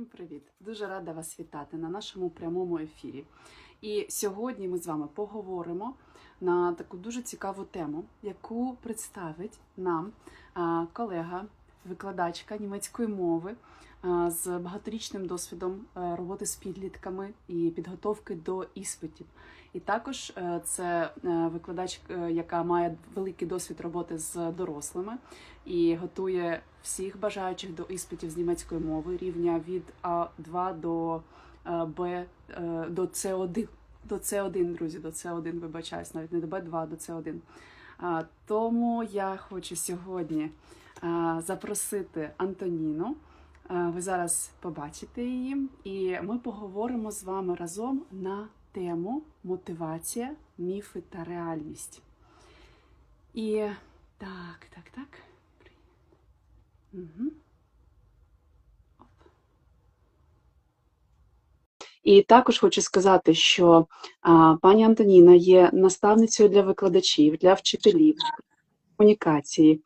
Всім привіт! Дуже рада вас вітати на нашому прямому ефірі. І сьогодні ми з вами поговоримо на таку дуже цікаву тему, яку представить нам колега, викладачка німецької мови з багаторічним досвідом е, роботи з підлітками і підготовки до іспитів. І також е, це е, викладачка, е, яка має великий досвід роботи з дорослими і готує всіх бажаючих до іспитів з німецької мови рівня від А2 до е, Б е, до С1. До С1, друзі, до С1, вибачаюсь, навіть не до Б2, до С1. Тому я хочу сьогодні запросити Антоніну. А, Ви зараз побачите її, і ми поговоримо з вами разом на тему мотивація, міфи та реальність. І так, так, так. Угу. І також хочу сказати, що а, пані Антоніна є наставницею для викладачів, для вчителів комунікації.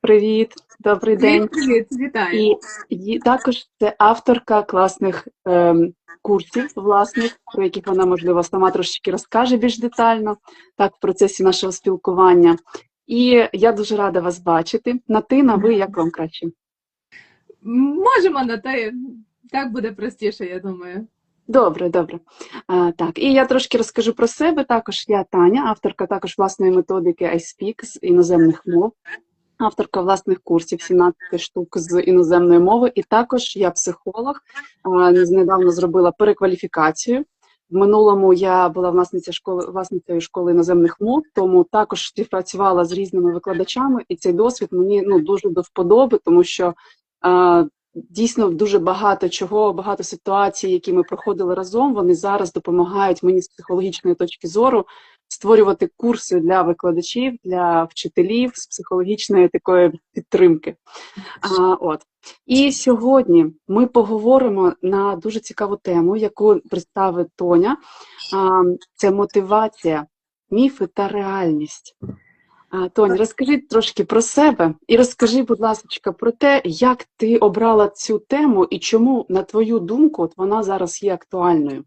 Привіт, добрий день. Привіт, вітаю. І, також це авторка класних ем, курсів, власних, про яких вона, можливо, сама трошечки розкаже більш детально, так, в процесі нашого спілкування. І я дуже рада вас бачити. На ти, на ви, як вам краще? Можемо на те, так буде простіше, я думаю. Добре, добре. А, так, і я трошки розкажу про себе. Також я Таня, авторка також власної методики iSpeak з іноземних мов, авторка власних курсів 17 штук з іноземної мови, і також я психолог. Недавно зробила перекваліфікацію. В минулому я була власниця школи власницею школи іноземних мов, тому також співпрацювала з різними викладачами, і цей досвід мені ну дуже до вподоби, тому що а, дійсно дуже багато чого, багато ситуацій, які ми проходили разом, вони зараз допомагають мені з психологічної точки зору створювати курси для викладачів, для вчителів з психологічної такої підтримки. А, от. І сьогодні ми поговоримо на дуже цікаву тему, яку представить Тоня. А, це мотивація, міфи та реальність. А, Тонь, розкажи трошки про себе і розкажи, будь ласка, про те, як ти обрала цю тему і чому, на твою думку, от вона зараз є актуальною.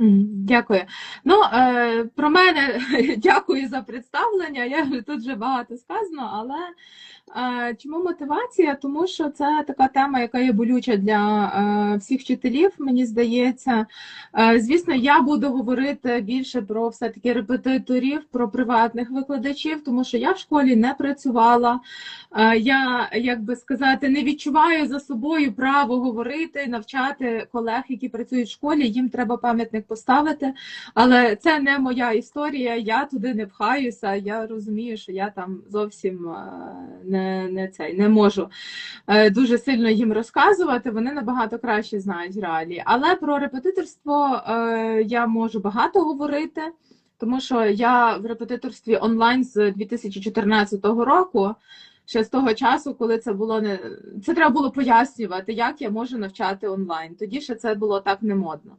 Дякую. Ну, е, про мене дякую за представлення. Я тут вже багато сказано, але е, чому мотивація? Тому що це така тема, яка є болюча для е, всіх вчителів, мені здається. Звісно, я буду говорити більше про все-таки репетиторів, про приватних викладачів, тому що я в школі не працювала. Я, як би сказати, не відчуваю за собою право говорити, навчати колег, які працюють в школі. Їм треба пам'ятник поставити. Але це не моя історія. Я туди не пхаюся. Я розумію, що я там зовсім е, не, не цей не можу е, дуже сильно їм розказувати. Вони набагато краще знають реалії. Але про репетиторство е, я можу багато говорити. Тому що я в репетиторстві онлайн з 2014 року, ще з того часу, коли це було не це треба було пояснювати, як я можу навчати онлайн. Тоді ще це було так не модно.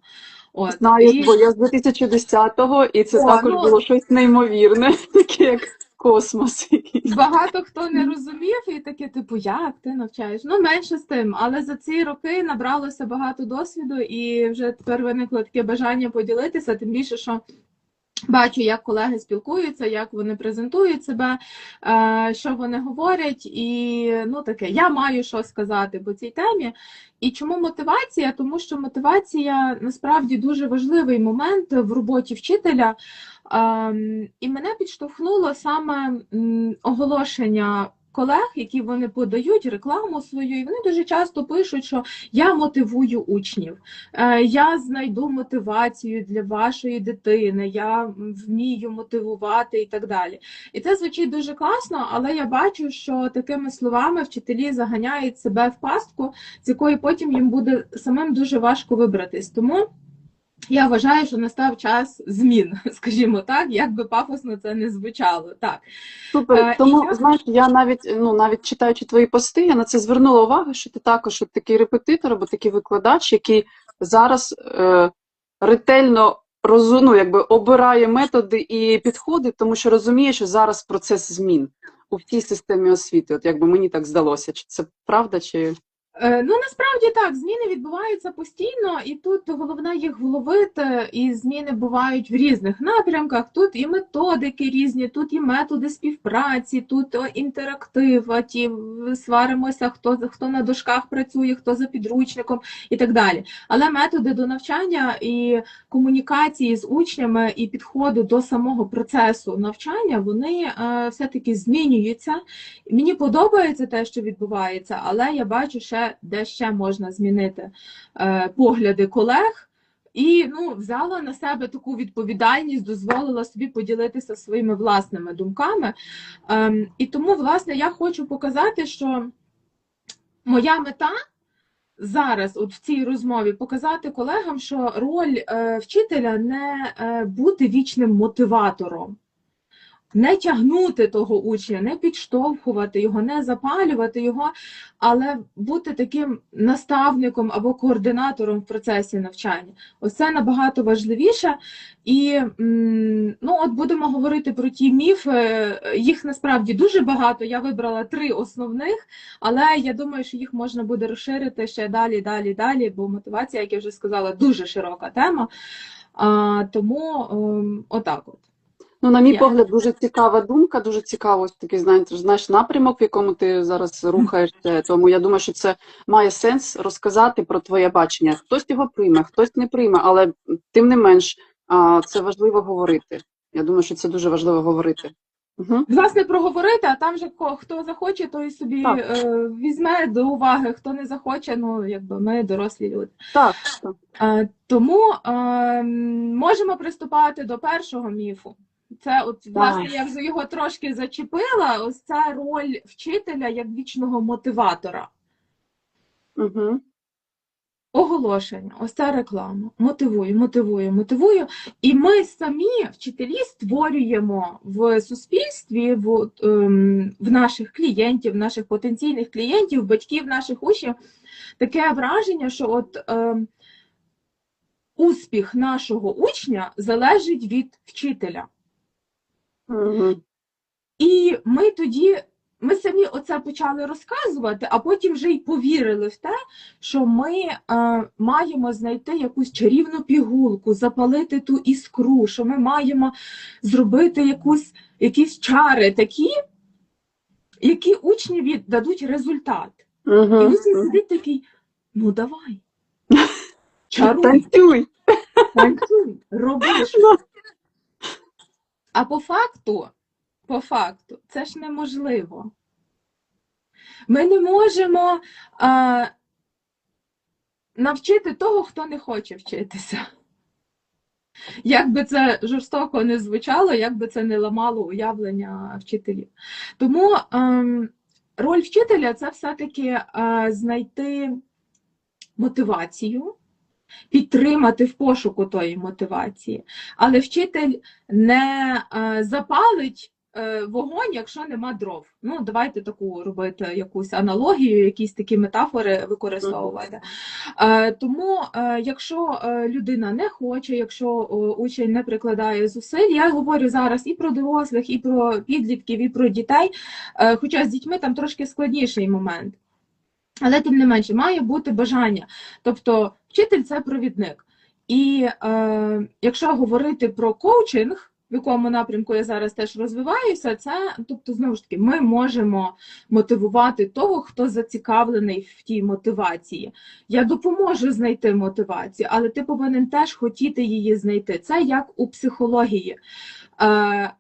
От Знаю, і бо я з 2010-го, і це О, також ну- було щось неймовірне, таке як космос. багато хто не розумів, і таке, типу, як ти навчаєш? Ну, менше з тим, але за ці роки набралося багато досвіду, і вже тепер виникло таке бажання поділитися, тим більше, що. Бачу, як колеги спілкуються, як вони презентують себе, е, що вони говорять, і ну таке, я маю що сказати по цій темі. І чому мотивація? Тому що мотивація насправді дуже важливий момент в роботі вчителя. Ем, І мене підштовхнуло саме оголошення колег, які вони подають рекламу свою, і вони дуже часто пишуть, що я мотивую учнів. Е, Я знайду мотивацію для вашої дитини, я вмію мотивувати і так далі. І це звучить дуже класно, але я бачу, що такими словами вчителі заганяють себе в пастку, з якої потім їм буде самим дуже важко вибратись. Тому я вважаю, що настав час змін, скажімо так, як би пафосно це не звучало. Так. Супер. Е, Тому я- знаєш, я навіть ну навіть читаючи твої пости, я на це звернула увагу, що ти також от такий репетитор або такий викладач, який зараз е, ретельно розу, ну, якби обирає методи і підходи, тому що розуміє, що зараз процес змін у всій системі освіти. От якби мені так здалося, чи це правда, чи Ну насправді так, зміни відбуваються постійно, і тут головне їх вловити, і зміни бувають в різних напрямках. Тут і методики різні, тут і методи співпраці, тут інтерактив, ті сваримося, хто хто на дошках працює, хто за підручником і так далі. Але методи до навчання і комунікації з учнями і підходу до самого процесу навчання вони е, все-таки змінюються. Мені подобається те, що відбувається, але я бачу ще, де ще можна змінити е, погляди колег. І ну, взяла на себе таку відповідальність, дозволила собі поділитися своїми власними думками. Ем, і тому, власне, я хочу показати, що моя мета зараз, от в цій розмові, показати колегам, що роль е, вчителя не е, бути вічним мотиватором не тягнути того учня, не підштовхувати його, не запалювати його, але бути таким наставником або координатором в процесі навчання. Ось це набагато важливіше. І ну, от будемо говорити про ті міфи. Їх насправді дуже багато. Я вибрала три основних, але я думаю, що їх можна буде розширити ще далі, далі, далі, бо мотивація, як я вже сказала, дуже широка тема. А, тому ем, отак от. Ну, на мій Я- погляд, дуже цікава думка, дуже цікаво такий знаєш, напрямок, в якому ти зараз рухаєшся. Тому я думаю, що це має сенс розказати про твоє бачення. Хтось його прийме, хтось не прийме, але тим не менш це важливо говорити. Я думаю, що це дуже важливо говорити. Угу. Власне, проговорити, а там же хто захоче, той собі Так. е, візьме до уваги, хто не захоче, ну якби ми дорослі люди. Так, так. Е, тому е, можемо приступати до першого міфу. Це, от, власне, я вже його трошки зачепила. Ось ця роль вчителя як вічного мотиватора. Угу. Оголошення, ось ця реклама. Мотивую, мотивую, мотивую. І ми самі, вчителі, створюємо в суспільстві, в, ем, в наших клієнтів, наших потенційних клієнтів, батьків наших учнів таке враження, що от ем, успіх нашого учня залежить від вчителя. Угу. І ми тоді, ми самі оце почали розказувати, а потім вже й повірили в те, що ми е, маємо знайти якусь чарівну пігулку, запалити ту іскру, що ми маємо зробити якусь, якісь чари такі, які учневі дадуть результат. І Угу. сидить такий: ну давай, чаруй, Танцюй. танцюй, роби. А по факту, по факту, це ж неможливо. Ми не можемо а, навчити того, хто не хоче вчитися. Як би це жорстоко не звучало, як би це не ламало уявлення вчителів. Тому ем, роль вчителя це все-таки е, знайти мотивацію, підтримати в пошуку тої мотивації. Але вчитель не е, запалить е, вогонь, якщо нема дров. Ну, давайте таку робити якусь аналогію, якісь такі метафори використовувати. Е, тому, якщо людина не хоче, якщо учень не прикладає зусиль, я говорю зараз і про дорослих, і про підлітків, і про дітей, хоча з дітьми там трошки складніший момент. Але тим не менше, має бути бажання. Тобто, вчитель це провідник. І е, якщо говорити про коучинг, в якому напрямку я зараз теж розвиваюся, це тобто, знову ж таки, ми можемо мотивувати того, хто зацікавлений в тій мотивації. Я допоможу знайти мотивацію, але ти повинен теж хотіти її знайти. Це як у психології. Е,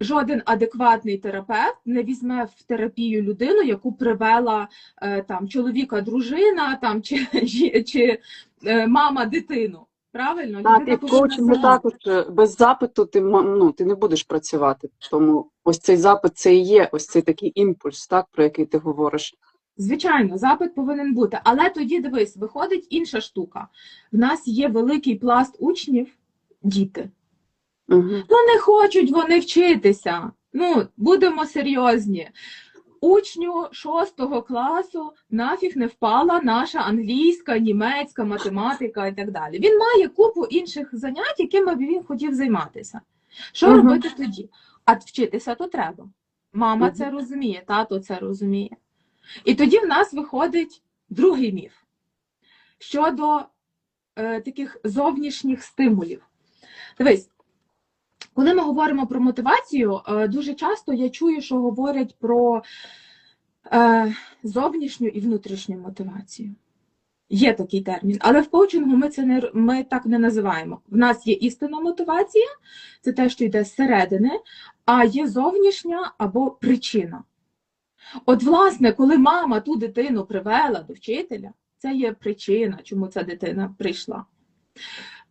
Жоден адекватний терапевт не візьме в терапію людину, яку привела е, там чоловіка, дружина, там чи, чи, чи е, мама дитину. Правильно? А ти коучингу також е, без запиту ти ну, ти не будеш працювати. Тому ось цей запит це і є ось цей такий імпульс, так, про який ти говориш. Звичайно, запит повинен бути. Але тоді дивись, виходить інша штука. В нас є великий пласт учнів, діти. Угу. Ну, не хочуть вони вчитися. Ну, будемо серйозні. Учню шостого класу нафіг не впала наша англійська, німецька, математика і так далі. Він має купу інших занять, якими б він хотів займатися. Що Мгм. робити тоді? А вчитися то треба. Мама Мгм. це розуміє, тато це розуміє. І тоді в нас виходить другий міф щодо е, таких зовнішніх стимулів. Дивись, коли ми говоримо про мотивацію, е, дуже часто я чую, що говорять про е, зовнішню і внутрішню мотивацію. Є такий термін, але в коучингу ми це не ми так не називаємо. В нас є істинна мотивація, це те, що йде зсередини, а є зовнішня або причина. От, власне, коли мама ту дитину привела до вчителя, це є причина, чому ця дитина прийшла.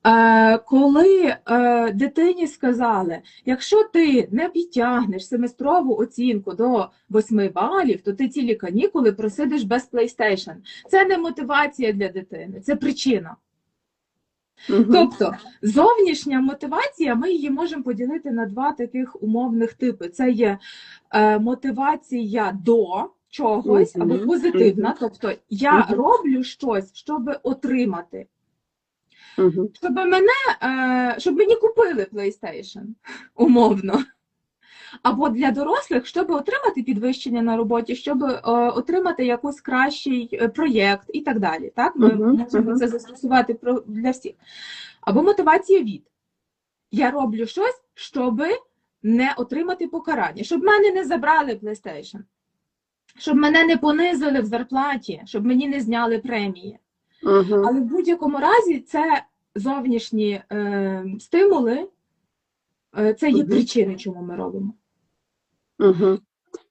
Е, коли е, дитині сказали, якщо ти не підтягнеш семестрову оцінку до 8 балів, то ти цілі канікули просидиш без PlayStation. Це не мотивація для дитини, це причина. Мгм. Тобто зовнішня мотивація, ми її можемо поділити на два таких умовних типи: це є е, мотивація до чогось або позитивна. Тобто я роблю щось, щоб отримати, Мгм. щоб мене, е, щоб мені купили PlayStation, умовно. Або для дорослих, щоб отримати підвищення на роботі, щоб е, отримати якийсь кращий е, проєкт і так далі. Так? Ми Мгм, можемо мгм. це застосувати для всіх. Або мотивація від. Я роблю щось, щоб не отримати покарання, щоб мене не забрали PlayStation, щоб мене не понизили в зарплаті, щоб мені не зняли премії. Мгм. Але в будь-якому разі це зовнішні е, стимули, е, це є Мгм. причини, чому ми робимо. Мгм.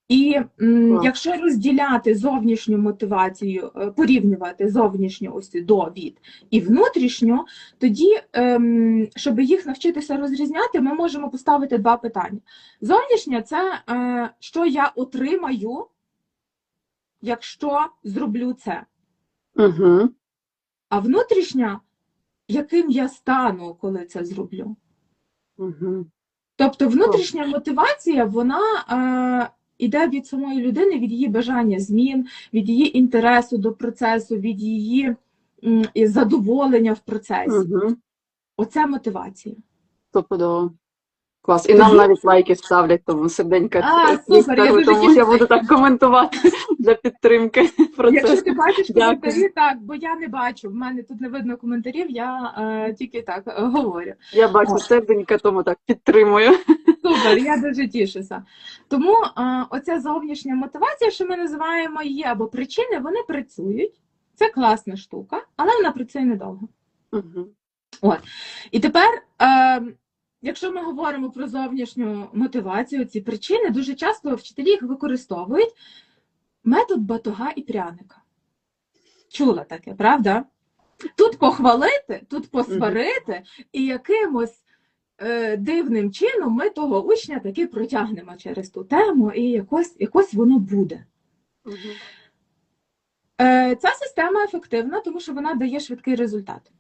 І м, якщо розділяти зовнішню мотивацію, е, порівнювати зовнішню ось цю до від і внутрішню, тоді, ем, щоб їх навчитися розрізняти, ми можемо поставити два питання. Зовнішня це е, що я отримаю, якщо зроблю це. Мгм. А внутрішня, яким я стану, коли це зроблю. Мгм. Тобто внутрішня мотивація, вона е, іде від самої людини, від її бажання змін, від її інтересу до процесу, від її м, задоволення в процесі. Мгм. Оце мотивація. Стопудово. Клас. І нам навіть лайки ставлять, тому серденька. А, супер, я дуже тому я буду так коментувати для підтримки Якщо ти бачиш коментарі, так, бо я не бачу. В мене тут не видно коментарів, я е, тільки так е, говорю. Я бачу О. серденька, тому так підтримую. Супер, я дуже тішуся. Тому е, оця зовнішня мотивація, що ми називаємо її або причини, вони працюють. Це класна штука, але вона працює недовго. Мгм. І тепер, е, якщо ми говоримо про зовнішню мотивацію, ці причини, дуже часто вчителі їх використовують метод батога і пряника. Чула таке, правда? Тут похвалити, тут посварити, і якимось е, дивним чином ми того учня таки протягнемо через ту тему, і якось, якось воно буде. Е, Ця система ефективна, тому що вона дає швидкий результат.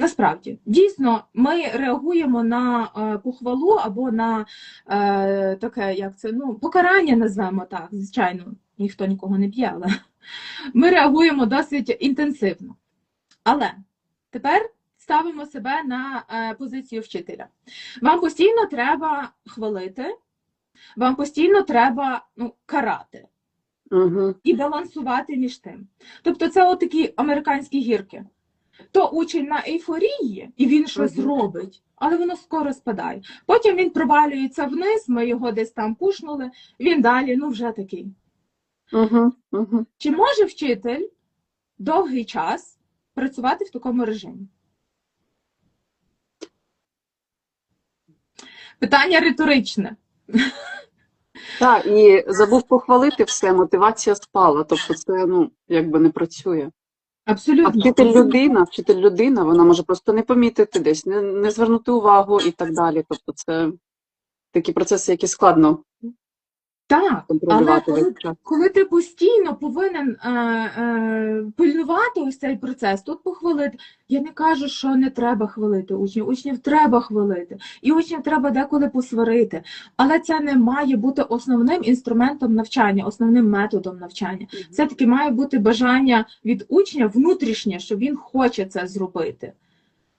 Насправді, дійсно, ми реагуємо на е, похвалу або на е, таке, як це, ну, покарання, назвемо так. Звичайно, ніхто нікого не б'є, але ми реагуємо досить інтенсивно. Але тепер ставимо себе на е, позицію вчителя. Вам постійно треба хвалити, вам постійно треба ну, карати Мгм. і балансувати між тим. Тобто це отакі американські гірки. То учень на ейфорії, і він щось робить, але воно скоро спадає. Потім він провалюється вниз, ми його десь там пушнули, він далі, ну вже такий. Чи може вчитель довгий час працювати в такому режимі? Питання риторичне. Так, і забув похвалити все, мотивація спала. Тобто це ну якби не працює. А Абсолютно. вчитель людина, вчитель людина, вона може просто не помітити десь, не, не звернути увагу і так далі. Тобто це такі процеси, які складно Так, але коли коли ти постійно повинен е, е, пильнувати ось цей процес, тут похвалити. Я не кажу, що не треба хвалити учнів. Учнів треба хвалити, і учнів треба деколи посварити. Але це не має бути основним інструментом навчання, основним методом навчання. Все таки має бути бажання від учня внутрішнє, що він хоче це зробити.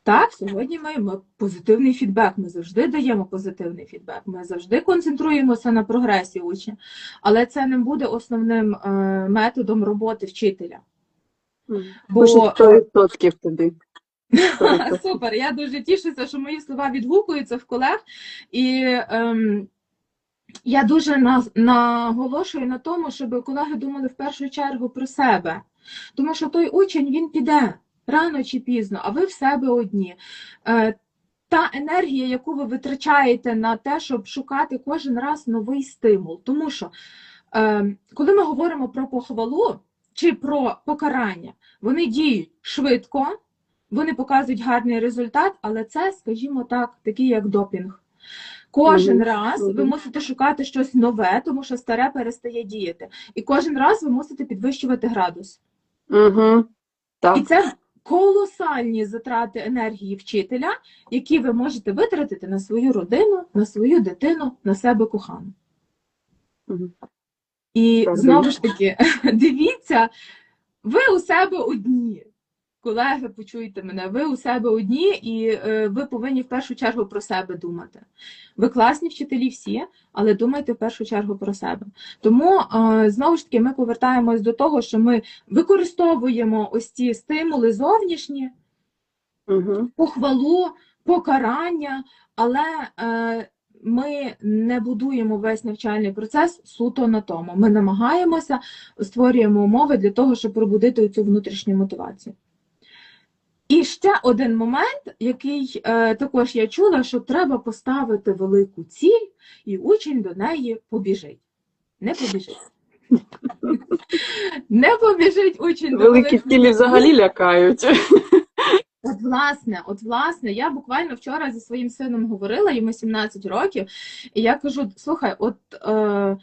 Так, сьогодні ми, ми позитивний фідбек. Ми завжди даємо позитивний фідбек. Ми завжди концентруємося на прогресі учня, але це не буде основним е, методом роботи вчителя. Бо- Пишуть 100% тобі. 100%. Супер, я дуже тішуся, що мої слова відгукуються в колег. І ем, я дуже на, наголошую на тому, щоб колеги думали в першу чергу про себе. Тому що той учень він піде рано чи пізно, а ви в себе одні. Е, та енергія, яку ви витрачаєте на те, щоб шукати кожен раз новий стимул. Тому що, е, коли ми говоримо про похвалу чи про покарання, вони діють швидко, вони показують гарний результат, але це, скажімо так, такий як допінг. Кожен раз ви мусите шукати щось нове, тому що старе перестає діяти. І кожен раз ви мусите підвищувати градус. Угу. Так. І це колосальні затрати енергії вчителя, які ви можете витратити на свою родину, на свою дитину, на себе кохану. І знову ж таки, дивіться, ви у себе одні. Колеги, почуйте мене, ви у себе одні, і е, ви повинні в першу чергу про себе думати. Ви класні вчителі всі, але думайте в першу чергу про себе. Тому е, знову ж таки ми повертаємось до того, що ми використовуємо ось ці стимули зовнішні, Угу. похвалу, покарання, але е, ми не будуємо весь навчальний процес суто на тому. Ми намагаємося створюємо умови для того, щоб пробудити цю внутрішню мотивацію. І ще один момент, який е, також я чула, що треба поставити велику ціль, і учень до неї побіжить. Не побіжить. Не побіжить учень до Великі великої цілі взагалі лякають. От власне, от власне, я буквально вчора зі своїм сином говорила, йому 17 років, і я кажу: слухай, от е,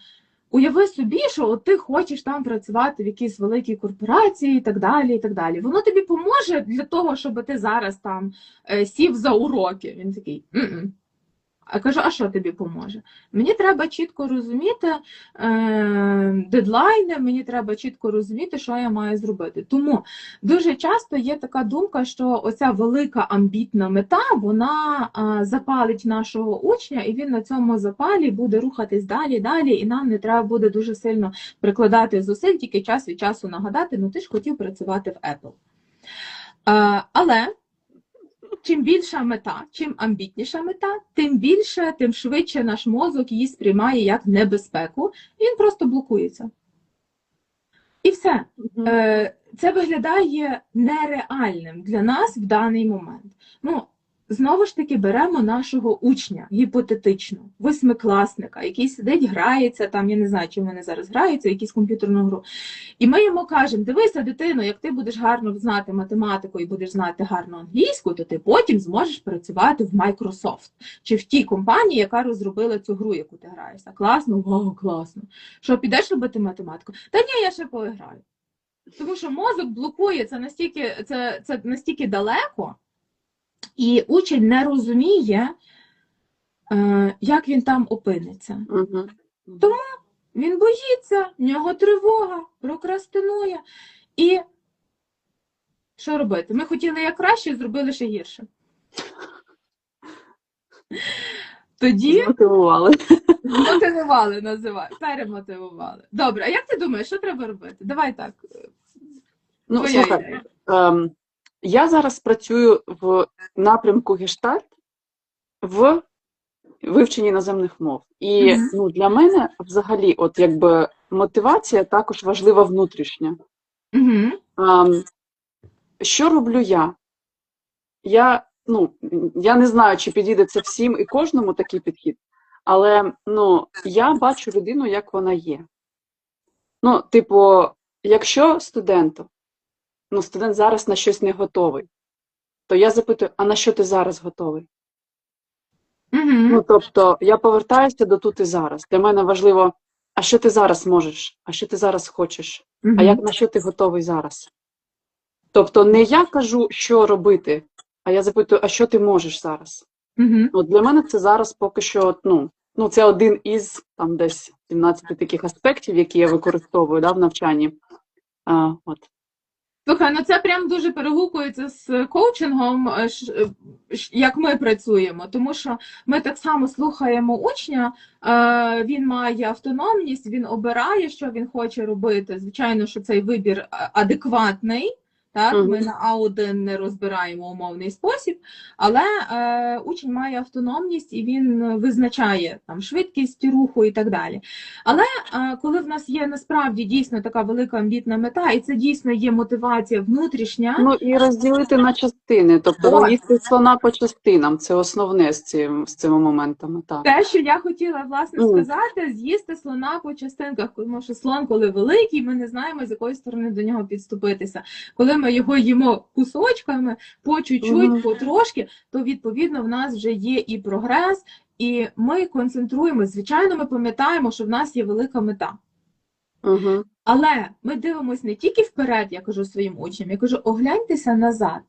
уяви собі, що от ти хочеш там працювати в якійсь великій корпорації і так далі. і так далі. Воно тобі поможе для того, щоб ти зараз там е, сів за уроки. Він такий. «М-м». А кажу, а що тобі поможе? Мені треба чітко розуміти е, дедлайни, мені треба чітко розуміти, що я маю зробити. Тому дуже часто є така думка, що оця велика амбітна мета вона а, запалить нашого учня, і він на цьому запалі буде рухатись далі, далі, і нам не треба буде дуже сильно прикладати зусиль, тільки час від часу нагадати, ну ти ж хотів працювати в Apple. А, але чим більша мета, чим амбітніша мета, тим більше, тим швидше наш мозок її сприймає як небезпеку, і він просто блокується. І все. Е, це виглядає нереальним для нас в даний момент. Ну, знову ж таки, беремо нашого учня гіпотетично, восьмикласника, який сидить, грається там, я не знаю, чим вони зараз граються, якусь комп'ютерну гру. І ми йому кажемо: дивися, дитино, як ти будеш гарно знати математику і будеш знати гарно англійську, то ти потім зможеш працювати в Microsoft чи в тій компанії, яка розробила цю гру, яку ти граєшся. Класно, вау, класно. Що підеш робити математику? Та ні, я ще поіграю. Тому що мозок блокує це настільки, це, це настільки далеко, і учень не розуміє, е, як він там опиниться. Угу. Він боїться, в нього тривога, прокрастинує. І що робити? Ми хотіли як краще, зробили ще гірше. Тоді Мотивували. мотивували, називай, перемотивували. Добре, а як ти думаєш, що треба робити? Давай так. Ну, слухай, ем, я зараз працюю в напрямку гештальт в вивченні іноземних мов. І Мгм. ну, для мене взагалі, от якби мотивація також важлива внутрішня. Угу. Ем, що роблю я? Я, ну, я не знаю, чи підійде це всім і кожному такий підхід, але ну, я бачу людину, як вона є. Ну, типу, якщо студенту, ну, студент зараз на щось не готовий, то я запитую, а на що ти зараз готовий? Угу. Ну, тобто, я повертаюся до тут і зараз. Для мене важливо, а що ти зараз можеш, а що ти зараз хочеш, а як на що ти готовий зараз? Тобто, не я кажу, що робити, а я запитую, а що ти можеш зараз? Угу. От для мене це зараз поки що, ну, ну це один із там десь 17 таких аспектів, які я використовую да, в навчанні. А, от. Слухай, ну це прям дуже перегукується з коучингом, е, е, як ми працюємо, тому що ми так само слухаємо учня, е, він має автономність, він обирає, що він хоче робити. Звичайно, що цей вибір адекватний, Так, ми на А1 не розбираємо умовний спосіб, але е, учень має автономність і він визначає там швидкість руху і так далі. Але е, коли в нас є насправді дійсно така велика амбітна мета, і це дійсно є мотивація внутрішня, Ну і розділити на частини, тобто їсти слона по частинам, це основне з цим з цими моментами. Так. Те, що я хотіла власне сказати, з'їсти слона по частинках, тому що слон, коли великий, ми не знаємо, з якої сторони до нього підступитися. Коли ми його їмо кусочками, по чуть-чуть, Мгм. потрошки, то відповідно в нас вже є і прогрес, і ми концентруємося. Звичайно, ми пам'ятаємо, що в нас є велика мета. Угу. Але ми дивимося не тільки вперед, я кажу своїм учням, я кажу, огляньтеся назад.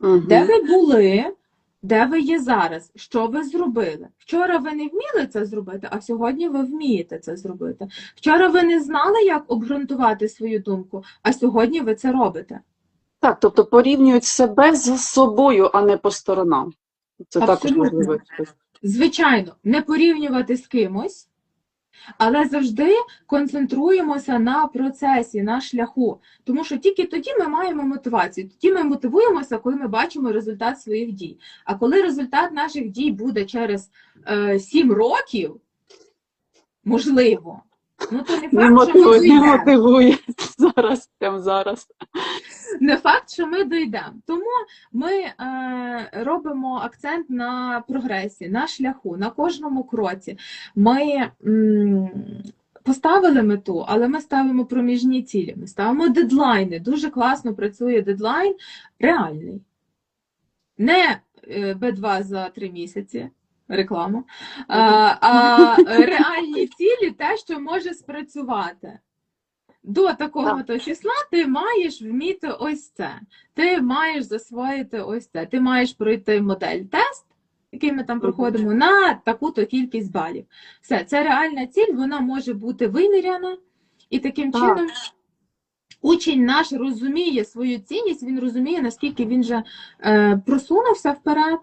Угу. Де ви були, де ви є зараз, що ви зробили? Вчора ви не вміли це зробити, а сьогодні ви вмієте це зробити. Вчора ви не знали, як обґрунтувати свою думку, а сьогодні ви це робите. Так, тобто порівнюють себе з собою, а не по сторонам. Це також Абсолютно. важливо. Звичайно, не порівнювати з кимось, але завжди концентруємося на процесі, на шляху. Тому що тільки тоді ми маємо мотивацію. Тоді ми мотивуємося, коли ми бачимо результат своїх дій. А коли результат наших дій буде через е, 7 років, можливо, ну то не Не факт, що ми не мотивує зараз, прямо зараз. Не факт, що ми дійдемо. Тому ми е, робимо акцент на прогресі, на шляху, на кожному кроці. Ми м, поставили мету, але ми ставимо проміжні цілі. Ми ставимо дедлайни. Дуже класно працює дедлайн реальний. Не е, Б2 за три місяці. Реклама, а, а реальні цілі те, що може спрацювати. До такого то числа ти маєш вміти ось це. Ти маєш засвоїти ось це. Ти маєш пройти модель тест, який ми там проходимо, на таку-то кількість балів. Все, це реальна ціль, вона може бути виміряна, і таким Так. чином учень наш розуміє свою цінність, він розуміє, наскільки він же е, просунувся вперед.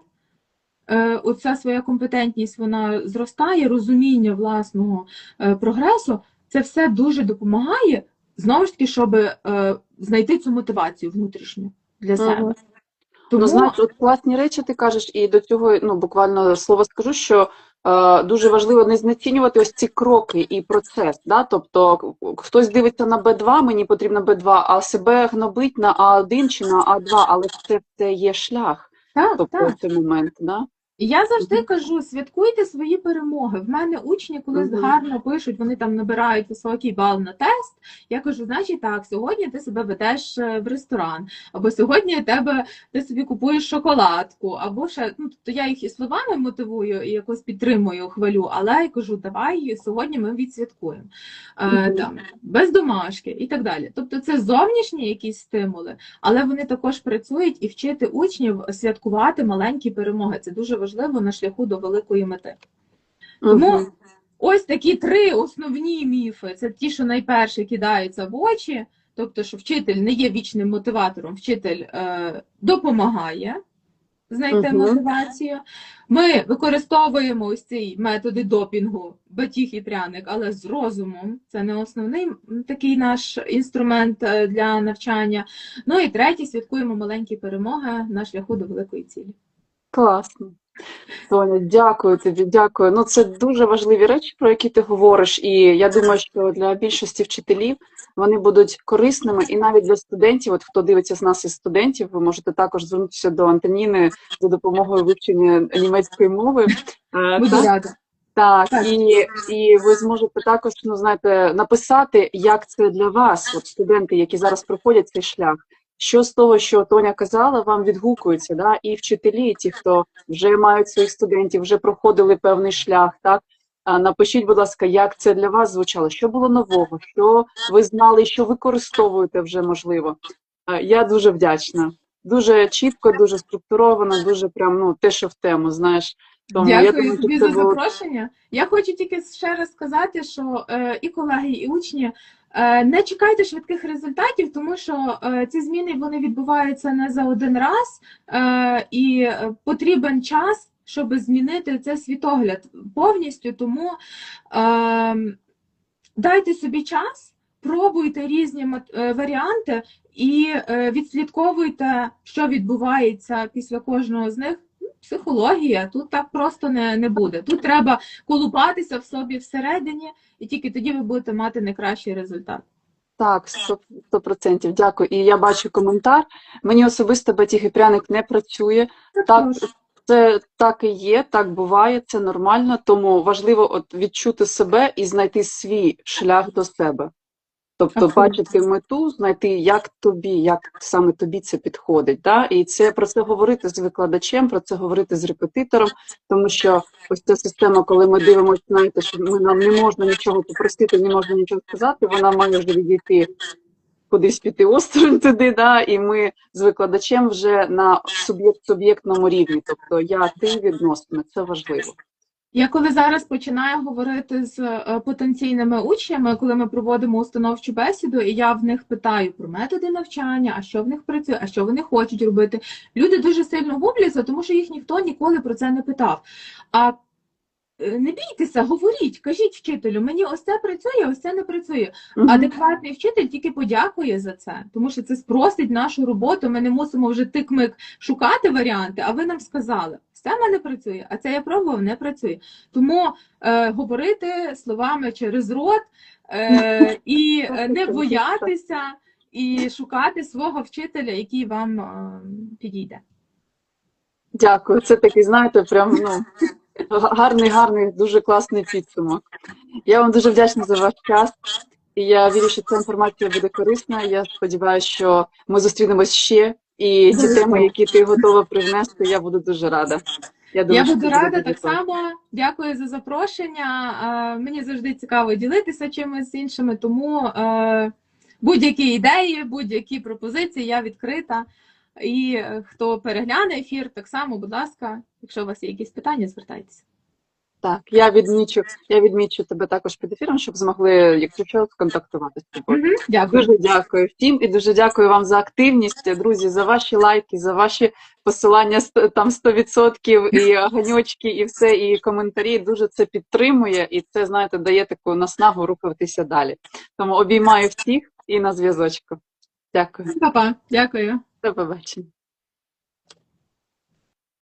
Е, Оця своя компетентність вона зростає, розуміння власного е, прогресу. Це все дуже допомагає знову ж таки, щоб е, знайти цю мотивацію внутрішню для себе. Мгм. Тому Ну, знаєш, от класні речі ти кажеш, і до цього ну, буквально слово скажу, що е, дуже важливо не знецінювати ось ці кроки і процес. Да? Тобто хтось дивиться на Б2, мені потрібно Б2, а себе гнобить на А1 чи на А2, але це, це є шлях. так, Тобто так. цей момент, да? І Я завжди кажу: святкуйте свої перемоги. В мене учні, коли Мгм. гарно пишуть, вони там набирають високий бал на тест. Я кажу, значить так, сьогодні ти себе ведеш е, в ресторан, або сьогодні тебе ти собі купуєш шоколадку, або ще ну тобто я їх і словами мотивую і якось підтримую, хвалю, але я кажу, давай сьогодні ми відсвяткуємо е, там без домашки і так далі. Тобто це зовнішні якісь стимули, але вони також працюють і вчити учнів святкувати маленькі перемоги. Це дуже важливо на шляху до великої мети. Тому Мгм. ось такі три основні міфи: це ті, що найперше кидаються в очі. Тобто, що вчитель не є вічним мотиватором, вчитель е, допомагає знайти Мгм. мотивацію. Ми використовуємо ось ці методи допінгу, батіг і пряник, але з розумом. Це не основний такий наш інструмент е, для навчання. Ну і третє, святкуємо маленькі перемоги на шляху до великої цілі. Класно. Соня, дякую тобі, дякую. Ну, це дуже важливі речі, про які ти говориш, і я думаю, що для більшості вчителів вони будуть корисними, і навіть для студентів, от хто дивиться з нас із студентів, ви можете також звернутися до Антоніни за допомогою вивчення німецької мови. Е, Буду так? рада. Так, Так. і, і ви зможете також, ну знаєте, написати, як це для вас, от студенти, які зараз проходять цей шлях. Що з того, що Тоня казала, вам відгукується, да? і вчителі, і ті, хто вже мають своїх студентів, вже проходили певний шлях, так? Напишіть, будь ласка, як це для вас звучало, що було нового, що ви знали, що використовуєте вже можливо. Я дуже вдячна. Дуже чітко, дуже структуровано, дуже прям ну те, що в тему, знаєш. Тому я думаю, тобі за було запрошення. Я хочу тільки ще раз сказати, що е, і колеги, і учні не чекайте швидких результатів, тому що е, ці зміни вони відбуваються не за один раз, е, і е, потрібен час, щоб змінити цей світогляд повністю. Тому е, дайте собі час, пробуйте різні е, варіанти. і е, відслідковуйте, що відбувається після кожного з них. Психологія тут так просто не, не буде. Тут треба колупатися в собі всередині, і тільки тоді ви будете мати найкращий результат. Так, сто сто процентів. Дякую. І я бачу коментар. Мені особисто батіг пряник не працює. Так, це так і є, так буває, це нормально. Тому важливо от відчути себе і знайти свій шлях до себе. Тобто бачити мету, знайти, як тобі, як саме тобі це підходить. Да? І це про це говорити з викладачем, про це говорити з репетитором, тому що ось ця система, коли ми дивимося, знаєте, що ми нам не можна нічого попросити, не можна нічого сказати, вона має вже відійти кудись піти осторонь туди, да, і ми з викладачем вже на суб'єкт-суб'єктному рівні. Тобто я ти відносно, це важливо. Я коли зараз починаю говорити з е, потенційними учнями, коли ми проводимо установчу бесіду, і я в них питаю про методи навчання, а що в них працює, а що вони хочуть робити. Люди дуже сильно губляться, тому що їх ніхто ніколи про це не питав. А е, не бійтеся, говоріть, кажіть вчителю, мені ось це працює, ось це не працює. Адекватний вчитель тільки подякує за це, тому що це спростить нашу роботу. Ми не мусимо вже тик-мик шукати варіанти, а ви нам сказали, це в мене працює, а це я пробував, не працює. Тому е, говорити словами через рот е, і не боятися, і шукати свого вчителя, який вам е, підійде. Дякую. Це такий, знаєте, прям ну гарний, гарний, дуже класний підсумок. Я вам дуже вдячна за ваш час. І я вірю, що ця інформація буде корисна. Я сподіваюся, що ми зустрінемось ще. І ті теми, які ти готова привнести, я буду дуже рада. Я, думаю, Я буду рада так само. Дякую за запрошення. Мені завжди цікаво ділитися чимось іншими, тому е, будь-які ідеї, будь-які пропозиції, я відкрита. І е, хто перегляне ефір, так само, будь ласка, якщо у вас є якісь питання, звертайтеся. Так, я відмічу, я відмічу тебе також під ефіром, щоб змогли, якщо що, сконтактувати з тобою. Мгм, Дякую. Дуже дякую всім і дуже дякую вам за активність, друзі, за ваші лайки, за ваші посилання там 100% і ганьочки, і все, і коментарі. Дуже це підтримує, і це, знаєте, дає таку наснагу рухатися далі. Тому обіймаю всіх і на зв'язочку. Дякую. Па-па. Дякую. До побачення.